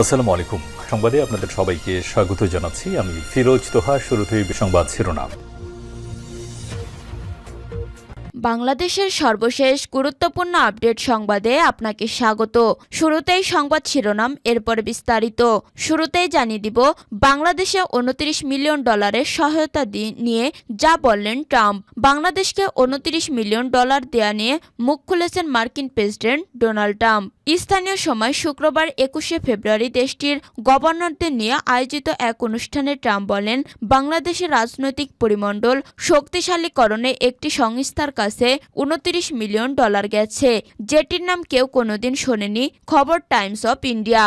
আসসালামু আলাইকুম সংবাদে আপনাদের সবাইকে স্বাগত জানাচ্ছি। আমি ফিরোজ তোহা, শুরুতেই সংবাদ শিরোনাম। বাংলাদেশের সর্বশেষ গুরুত্বপূর্ণ আপডেট সংবাদে আপনাকে স্বাগত। শুরুতেই সংবাদ শিরোনাম, এরপর বিস্তারিত। শুরুতেই জানিয়ে দিব, বাংলাদেশে উনত্রিশ মিলিয়ন ডলারের সহায়তা নিয়ে যা বললেন ট্রাম্প। বাংলাদেশকে উনত্রিশ মিলিয়ন ডলার দেয়া নিয়ে মুখ খুলেছেন মার্কিন প্রেসিডেন্ট ডোনাল্ড ট্রাম্প। স্থানীয় সময় শুক্রবার একুশে ফেব্রুয়ারি দেশটির গভর্নরদের নিয়ে আয়োজিত এক অনুষ্ঠানে ট্রাম্প বলেন, বাংলাদেশের রাজনৈতিক পরিমণ্ডল শক্তিশালীকরণে একটি সংস্থার কাছে উনত্রিশ মিলিয়ন ডলার গেছে, যেটির নাম কেউ কোনোদিন শোনেনি, খবর টাইমস অফ ইন্ডিয়া।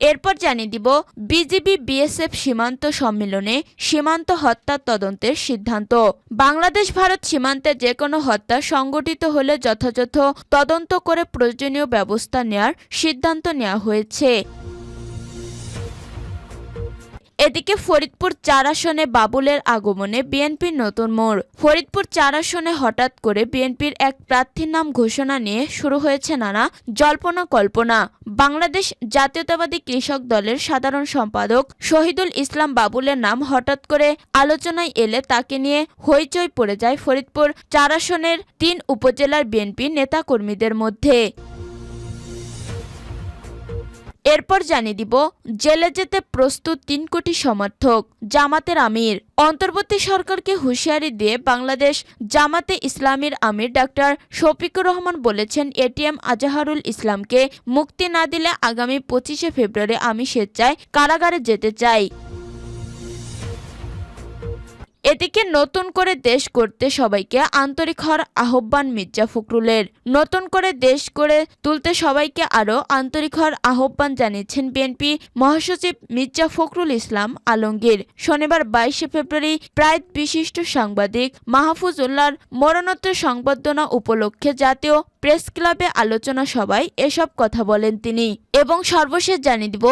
এরপর জানিয়ে দিব, বিজিবি বিএসএফ সীমান্ত সম্মেলনে সীমান্ত হত্যা তদন্তের সিদ্ধান্ত। বাংলাদেশ ভারত সীমান্তে যে কোনো হত্যা সংগঠিত হলে যথাযথ তদন্ত করে প্রয়োজনীয় ব্যবস্থা নেয়ার সিদ্ধান্ত নেওয়া হয়েছে। এদিকে ফরিদপুর চার আসনে বাবুলের আগমনে বিএনপির নতুন মোড়। ফরিদপুর চার আসনে হঠাৎ করে বিএনপির এক প্রার্থীর নাম ঘোষণা নিয়ে শুরু হয়েছে নানা জল্পনা কল্পনা। বাংলাদেশ জাতীয়তাবাদী কৃষক দলের সাধারণ সম্পাদক শহীদুল ইসলাম বাবুলের নাম হঠাৎ করে আলোচনায় এলে তাকে নিয়ে হইচই পড়ে যায় ফরিদপুর চার আসনের তিন উপজেলার বিএনপি নেতাকর্মীদের মধ্যে। এরপর জানিয়ে দিব, জেলে যেতে প্রস্তুত তিন কোটি সমর্থক, জামাতের আমির। অন্তর্বর্তী সরকারকে হুঁশিয়ারি দিয়ে বাংলাদেশ জামাতে ইসলামীর আমির ডাক্তার শফিকুর রহমান বলেছেন এটিএম আজাহারুল ইসলামকে মুক্তি না দিলে আগামী পঁচিশে ফেব্রুয়ারি আমি স্বেচ্ছায় কারাগারে যেতে চাই। এদিকে নতুন করে দেশ করতে সবাইকে আন্তরিক হওয়ার আহ্বান মির্জা ফখরুলের। নতুন করে দেশ করে তুলতে সবাইকে আরও আন্তরিক হওয়ার আহ্বান জানিয়েছেন বিএনপি মহাসচিব মির্জা ফখরুল ইসলাম আলমগীর। শনিবার বাইশে ফেব্রুয়ারি প্রায় বিশিষ্ট সাংবাদিক মাহফুজ উল্লাহর মরণোত্তর সংবর্ধনা উপলক্ষে জাতীয় প্রেস ক্লাবে আলোচনা সভায় এসব কথা বলেন তিনি। এবং সর্বশেষ জানিয়ে দিব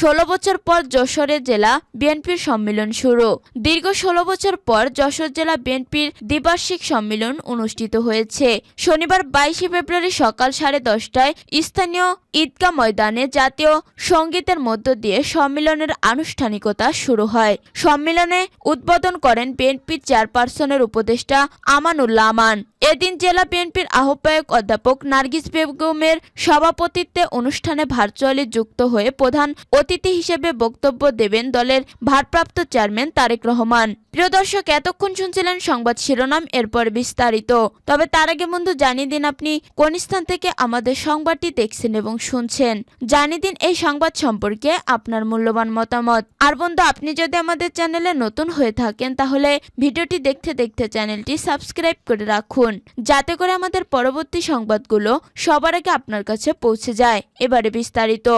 ষোলো বছর পর যশোরে জেলা বিএনপির সম্মেলন শুরু। দীর্ঘ ষোলো বছর পর যশোর জেলা বিএনপির দ্বিবার্ষিক সম্মেলন অনুষ্ঠিত হয়েছে। শনিবার বাইশে ফেব্রুয়ারি সকাল সাড়ে দশটায় স্থানীয় ঈদগাহ ময়দানে জাতীয় সঙ্গীতের মধ্য দিয়ে সম্মেলনের আনুষ্ঠানিকতা শুরু হয়। সম্মেলনে উদ্বোধন করেন বিএনপির চেয়ারপারসনের উপদেষ্টা আমানুল্লাহ আমান। এদিন জেলা বিএনপির আহ্বায়ক অধ্যাপক নার্গিস বেগমের সভাপতিত্বে অনুষ্ঠানে ভার্চুয়ালি যুক্ত হয়ে প্রধান অতিথি হিসেবে বক্তব্য দেবেন দলের ভারপ্রাপ্ত চেয়ারম্যান তারেক রহমান। প্রিয় দর্শক, এতক্ষণ শুনছিলেন সংবাদ শিরোনাম, এরপর বিস্তারিত। তবে তার আগে বন্ধু, জানিয়ে দিন আপনি কোন স্থান থেকে আমাদের সংবাদটি দেখছেন এবং শুনছেন। জানিয়ে দিন এই সংবাদ সম্পর্কে আপনার মূল্যবান মতামত। আর বন্ধু, আপনি যদি আমাদের চ্যানেলে নতুন হয়ে থাকেন, তাহলে ভিডিওটি দেখতে দেখতে চ্যানেলটি সাবস্ক্রাইব করে রাখুন। যাতে করে আমাদের পরবর্তী সংবাদগুলো সবার আগে আপনার কাছে পৌঁছে যায়। এবারে বিস্তারিত।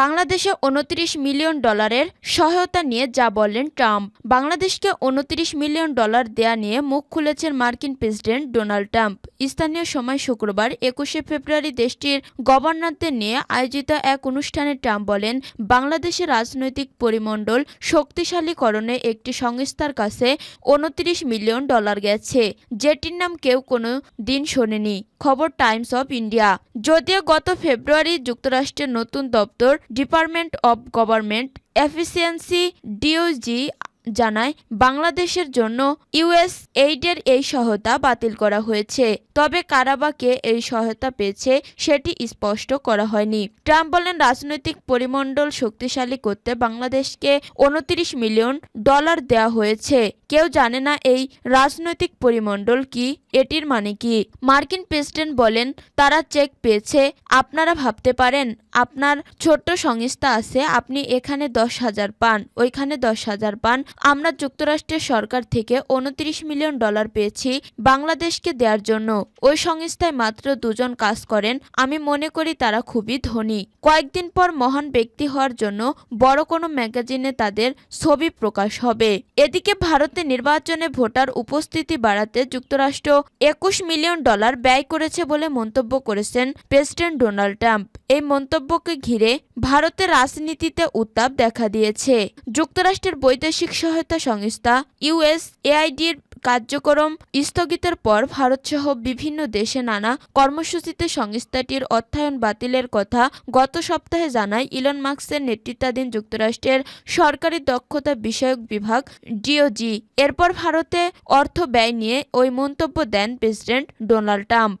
বাংলাদেশে উনত্রিশ মিলিয়ন ডলারের সহায়তা নিয়ে যা বললেন ট্রাম্প, বাংলাদেশকে উনত্রিশ মিলিয়ন ডলার দেয়া নিয়ে মুখ খুলেছেন মার্কিন প্রেসিডেন্ট ডোনাল্ড ট্রাম্প। স্থানীয় সময় শুক্রবার একুশে ফেব্রুয়ারি দেশটির গভর্নরদের নিয়ে আয়োজিত এক অনুষ্ঠানে ট্রাম্প বলেন, বাংলাদেশের রাজনৈতিক পরিমণ্ডল শক্তিশালীকরণে একটি সংস্থার কাছে উনত্রিশ মিলিয়ন ডলার গেছে, যেটির নাম কেউ কোনো দিন শোনেনি। খবর টাইমস অফ ইন্ডিয়া। যদিও গত ফেব্রুয়ারি যুক্তরাষ্ট্রের নতুন দপ্তর department of government efficiency DOGE জানায়, বাংলাদেশের জন্য ইউএস এইডের এই সহায়তা বাতিল করা হয়েছে। তবে কারাবাকে এই সহায়তা পেয়েছে সেটি স্পষ্ট করা হয়নি। ট্রাম্প বলেন, রাজনৈতিক পরিমণ্ডল শক্তিশালী করতে বাংলাদেশকে উনত্রিশ মিলিয়ন ডলার দেওয়া হয়েছে। কেউ জানে না এই রাজনৈতিক পরিমণ্ডল কি, এটির মানে কি? মার্কিন প্রেসিডেন্ট বলেন, তারা চেক পেয়েছে, আপনারা ভাবতে পারেন, আপনার ছোট্ট সংস্থা আছে, আপনি এখানে দশ হাজার পান, ওইখানে দশ হাজার পান, আমরা যুক্তরাষ্ট্রের সরকার থেকে উনত্রিশ মিলিয়ন ডলার পেয়েছি, বাংলাদেশকে দেওয়ার জন্য। ওই সংস্থায় মাত্র দুজন কাজ করেন, আমি মনে করি তারা খুবই ধনী। কয়েকদিন পর মহান ব্যক্তি হওয়ার জন্য বড় কোনো ম্যাগাজিনে তাদের ছবি প্রকাশ হবে। এদিকে ভারতে নির্বাচনে ভোটার উপস্থিতি বাড়াতে যুক্তরাষ্ট্র একুশ মিলিয়ন ডলার ব্যয় করেছে বলে মন্তব্য করেছেন প্রেসিডেন্ট ডোনাল্ড ট্রাম্প। এই মন্তব্যকে ঘিরে ভারতের রাজনীতিতে উত্তাপ দেখা দিয়েছে। যুক্তরাষ্ট্রের বৈদেশিক সহায়তা সংস্থা ইউএস এআইডির কার্যক্রম স্থগিতের পর ভারতসহ বিভিন্ন দেশে নানা কর্মসূচিতে সংস্থাটির অর্থায়ন বাতিলের কথা গত সপ্তাহে জানায় ইলন মার্কসের নেতৃত্বাধীন যুক্তরাষ্ট্রের সরকারি দক্ষতা বিষয়ক বিভাগ ডিওজি এরপর ভারতে অর্থ ব্যয় নিয়ে ওই মন্তব্য দেন president Donald Trump.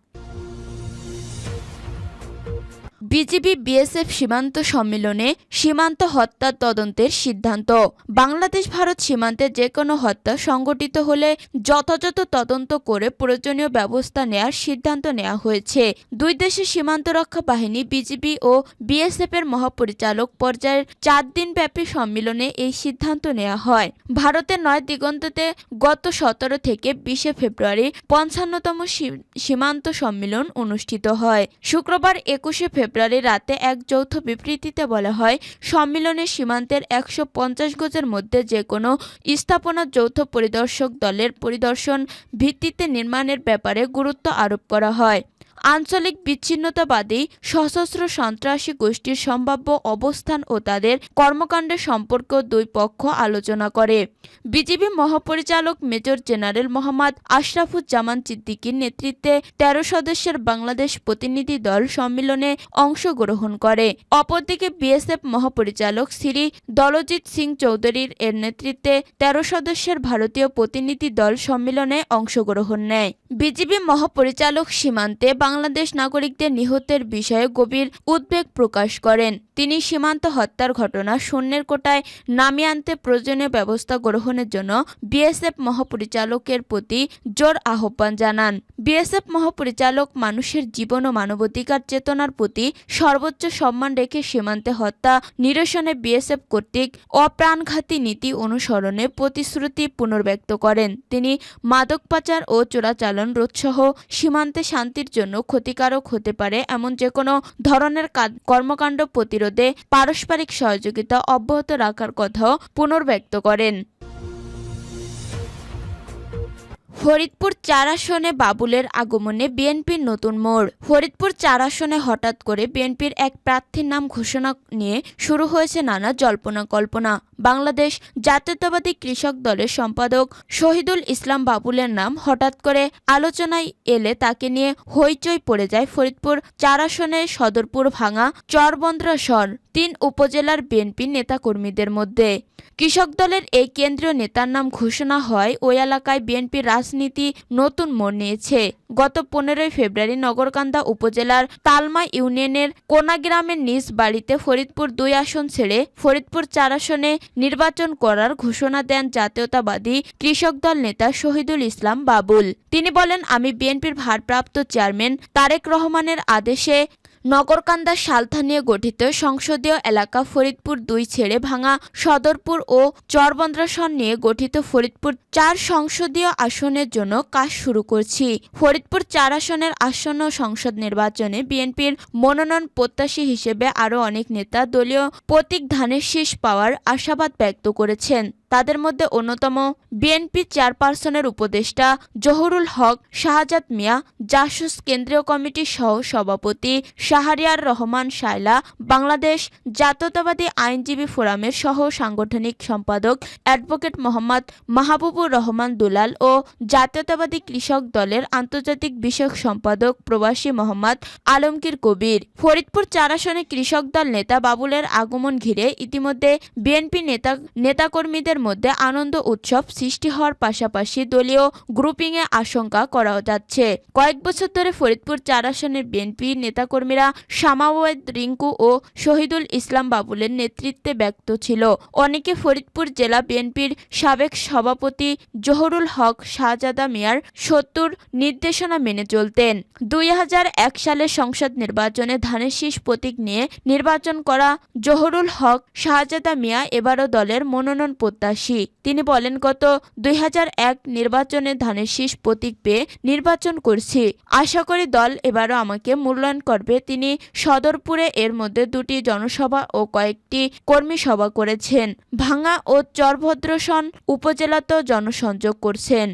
BGB BSF সীমান্ত সম্মেলনে সীমান্ত হত্যার তদন্তের সিদ্ধান্ত। বাংলাদেশ ভারত সীমান্তে যে কোনো হত্যা সংঘটিত হলে যথাযথ তদন্ত করে প্রয়োজনীয় ব্যবস্থা নেয়ার সিদ্ধান্ত নেওয়া হয়েছে। দুই দেশের সীমান্ত রক্ষা বাহিনী বিজিবি ও বিএসএফ এর মহাপরিচালক পর্যায়ের চার দিনব্যাপী সম্মেলনে এই সিদ্ধান্ত নেওয়া হয়। ভারতের নয় দিগন্ততে গত সতেরো থেকে বিশে ফেব্রুয়ারি পঞ্চান্নতম সীমান্ত সম্মেলন অনুষ্ঠিত হয়। শুক্রবার একুশে ফেব্রুয়ারি রাতে এক যৌথ বিবৃতিতে বলা হয় সম্মেলনে সীমান্তের একশো পঞ্চাশ গজের মধ্যে যে কোনো স্থাপনা যৌথ পরিদর্শক দলের পরিদর্শন ভিত্তিতে নির্মাণের ব্যাপারে গুরুত্ব আরোপ করা হয়। আঞ্চলিক বিচ্ছিন্নতাবাদী সশস্ত্র সন্ত্রাসী গোষ্ঠীর সম্ভাব্য অবস্থান ও তাদের কর্মকাণ্ডের সম্পর্ক দুই পক্ষ আলোচনা করে। বিজিবি মহাপরিচালক মেজর জেনারেল মোহাম্মদ আশরাফুজ্জামান সিদ্দিকীর নেতৃত্বে তেরো সদস্যের বাংলাদেশ প্রতিনিধি দল সম্মেলনে অংশগ্রহণ করে। অপরদিকে বিএসএফ মহাপরিচালক শ্রী দলজিৎ সিং চৌধুরীর এর নেতৃত্বে তেরো সদস্যের ভারতীয় প্রতিনিধি দল সম্মেলনে অংশগ্রহণ নেয়। বিজিবি মহাপরিচালক সীমান্তে বাংলাদেশ নাগরিকদের নিহতের বিষয়ে গভীর উদ্বেগ প্রকাশ করেন। তিনি সীমান্ত হত্যার ঘটনা শূন্যের কোটায় নামিয়ে আনতে প্রয়োজনীয় ব্যবস্থা গ্রহণের জন্য বিএসএফ মহাপরিচালকের প্রতি জোর আহ্বান জানান। বিএসএফ মহাপরিচালক মানুষের জীবন ও মানবাধিকার চেতনার প্রতি সর্বোচ্চ সম্মান রেখে সীমান্তে হত্যা, নিরসনে বিএসএফ কর্তৃক অপ্রাণঘাতী নীতি অনুসরণে প্রতিশ্রুতি পুনর্ব্যক্ত করেন। তিনি মাদক পাচার ও চোরাচালন রোধসহ সীমান্তে শান্তির জন্য ক্ষতিকারক হতে পারে এমন যে কোনো ধরনের কর্মকাণ্ড প্রতিরোধে পারস্পরিক সহযোগিতা অব্যাহত রাখার কথাও পুনর্ব্যক্ত করেন। ফরিদপুর চার আসনে বাবুলের আগমনে বিএনপির নতুন মোড়। ফরিদপুর চার আসনে হঠাৎ করে বিএনপির এক প্রার্থীর নাম ঘোষণা নিয়ে শুরু হয়েছে নানা জল্পনা কল্পনা। বাংলাদেশ জাতীয়তাবাদী কৃষক দলের সম্পাদক শহীদুল ইসলাম বাবুলের নাম হঠাৎ করে আলোচনায় এলে তাকে নিয়ে হইচই পড়ে যায় ফরিদপুর চার আসনে সদরপুর ভাঙা চরবন্দ্রা সর তিন উপজেলার বিএনপি নেতাকর্মীদের মধ্যে। কৃষক দলের এই কেন্দ্রীয় নেতার নাম ঘোষণা হয়, ওই এলাকায় বিএনপির রাজনীতি নতুন মোড় নিয়েছে। গত পনেরোই ফেব্রুয়ারি নগরকান্দা উপজেলার তালমা ইউনিয়নের কোনা গ্রামের নিজ বাড়িতে ফরিদপুর দুই আসন ছেড়ে ফরিদপুর চার আসনে নির্বাচন করার ঘোষণা দেন জাতীয়তাবাদী কৃষক দল নেতা শহীদুল ইসলাম বাবুল। তিনি বলেন, আমি বিএনপির ভারপ্রাপ্ত চেয়ারম্যান তারেক রহমানের আদেশে নগরকান্দা সালথা নিয়ে গঠিত সংসদীয় এলাকা ফরিদপুর দুই ছেড়ে ভাঙা সদরপুর ও চরবন্দ্রাসন নিয়ে গঠিত ফরিদপুর চার সংসদীয় আসনের জন্য কাজ শুরু করছি। ফরিদপুর চার আসনের আসন্ন সংসদ নির্বাচনে বিএনপির মনোনয়ন প্রত্যাশী হিসেবে আরও অনেক নেতা দলীয় প্রতীক ধানের শীষ পাওয়ার আশাবাদ ব্যক্ত করেছেন। তাদের মধ্যে অন্যতম বিএনপি চেয়ারপারসনের উপদেষ্টা জহুরুল হক, শাহজাদ মিয়া, জাসুস কেন্দ্রীয় কমিটির সহ সভাপতি শাহরিয়ার রহমান শায়লা, বাংলাদেশ জাতীয়তাবাদী আইনজীবী ফোরামের সহ সাংগঠনিক সম্পাদক অ্যাডভোকেট মোহাম্মদ মাহবুবুর রহমান দুলাল ও জাতীয়তাবাদী কৃষক দলের আন্তর্জাতিক বিষয়ক সম্পাদক প্রবাসী মোহাম্মদ আলমগীর কবির। ফরিদপুর চার আসনে কৃষক দল নেতা বাবুলের আগমন ঘিরে ইতিমধ্যে বিএনপি নেতা, নেতাকর্মীদের মধ্যে আনন্দ উৎসব সৃষ্টি হওয়ার পাশাপাশি দলীয় গ্রুপিংয়ে আশঙ্কা করা যাচ্ছে। কয়েক বছর ধরে ফরিদপুর চার আসনের বিএনপি নেতাকর্মীরা শামাওয়েদ রিঙ্কু ও শহীদুল ইসলাম বাবুলের নেতৃত্বে ব্যক্ত ছিল। অনেকে ফরিদপুর জেলা বিএনপির সাবেক সভাপতি জহরুল হক শাহজাদা মিয়ার সত্তর নির্দেশনা মেনে চলতেন। দুই সালের সংসদ নির্বাচনে ধানের শীষ প্রতীক নিয়ে নির্বাচন করা জহুরুল হক শাহজাদা মিয়া এবারও দলের মনোনয়ন প্রত্যাশী তিনি বলেন, গত দুই হাজার এক নির্বাচনে ধানের শীষ প্রতীক পেয়ে নির্বাচন করছি। আশা করি দল এবারও আমাকে মূল্যায়ন করবে। তিনি সদরপুরে এর মধ্যে দুটি জনসভা ও কয়েকটি কর্মী সভা করেছেন। ভাঙ্গা ও চরভদ্রসন উপজেলাতেও জনসংযোগ করছেন।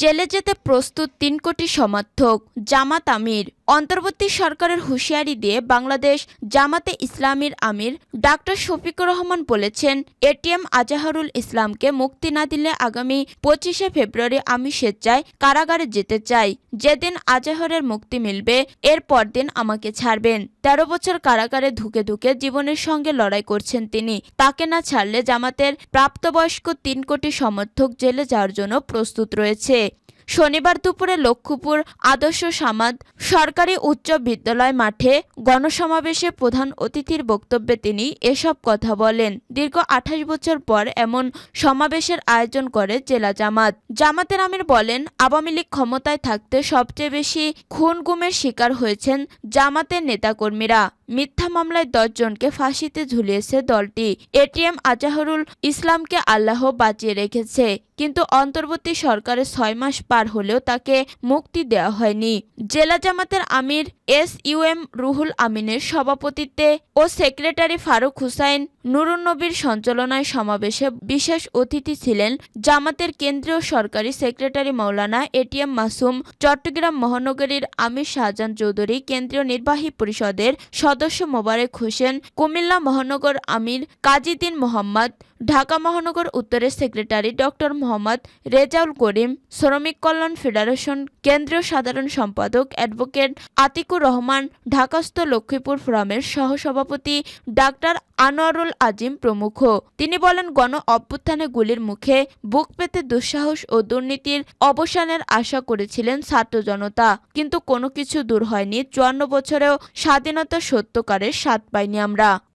জেলে যেতে প্রস্তুত তিন কোটি সমর্থক জামাত আমির। অন্তর্বর্তী সরকারের হুঁশিয়ারি দিয়ে বাংলাদেশ জামাতে ইসলামীর আমির ডাক্তার শফিকুর রহমান বলেছেন এটিএম আজাহারুল ইসলামকে মুক্তি না দিলে আগামী পঁচিশে ফেব্রুয়ারি আমি স্বেচ্ছায় কারাগারে যেতে চাই। যেদিন আজাহরের মুক্তি মিলবে, এর পরদিন আমাকে ছাড়বেন। তেরো বছর কারাগারে ধুকে ধুকে জীবনের সঙ্গে লড়াই করছেন তিনি। তাকে না ছাড়লে জামাতের প্রাপ্তবয়স্ক তিন কোটি সমর্থক জেলে যাওয়ার জন্য প্রস্তুত রয়েছে। শনিবার দুপুরে লক্ষ্মীপুর আদর্শ সামাদ সরকারি উচ্চ বিদ্যালয় মাঠে গণসমাবেশে প্রধান অতিথির বক্তব্যে তিনি এসব কথা বলেন। দীর্ঘ আঠাশ বছর পর এমন সমাবেশের আয়োজন করে জেলা জামাত। জামাতের আমির বলেন, আওয়ামী লীগ ক্ষমতায় থাকতে সবচেয়ে বেশি খুন গুমের শিকার হয়েছেন জামাতের নেতাকর্মীরা। মিথ্যা মামলায় দশজনকে ফাঁসিতে ঝুলিয়েছে দলটি। এটিএম আজাহরুল ইসলামকে আল্লাহ বাঁচিয়ে রেখেছে, কিন্তু অন্তর্বর্তী সরকারের ছয় মাস পার হলেও তাকে মুক্তি দেওয়া হয়নি। জেলা জামাতের আমির এস ইউএম রুহুল আমিনের সভাপতিত্বে ও সেক্রেটারি ফারুক হুসাইন নুরুন্নবীর সঞ্চালনায় সমাবেশে বিশেষ অতিথি ছিলেন জামাতের কেন্দ্রীয় সরকারি সেক্রেটারি মাওলানা এটিএম মাসুম, চট্টগ্রাম মহানগরীর আমির শাহজাহান চৌধুরী, কেন্দ্রীয় নির্বাহী পরিষদের সদস্য মোবারেক হোসেন, কুমিল্লা মহানগর আমির কাজীদ্দিন মোহাম্মদ ঢাকা মহানগর উত্তরের সেক্রেটারি ডক্টর মোহাম্মদ রেজাউল করিম, শ্রমিক কল্যাণ ফেডারেশন কেন্দ্রীয় সাধারণ সম্পাদক অ্যাডভোকেট আতিকুর রহমান, ঢাকাস্থ লক্ষ্মীপুর ফোরামের সহসভাপতি ডাক্তার আনোয়ারুল আজিম প্রমুখ। তিনি বলেন, গণ অভ্যুত্থানে গুলির মুখে বুক পেতে দুঃসাহস ও দুর্নীতির অবসানের আশা করেছিলেন ছাত্র জনতা। কিন্তু কোনো কিছু দূর হয়নি। চুয়ান্ন বছরেও স্বাধীনতা সত্যকারের স্বাদ পাইনি আমরা।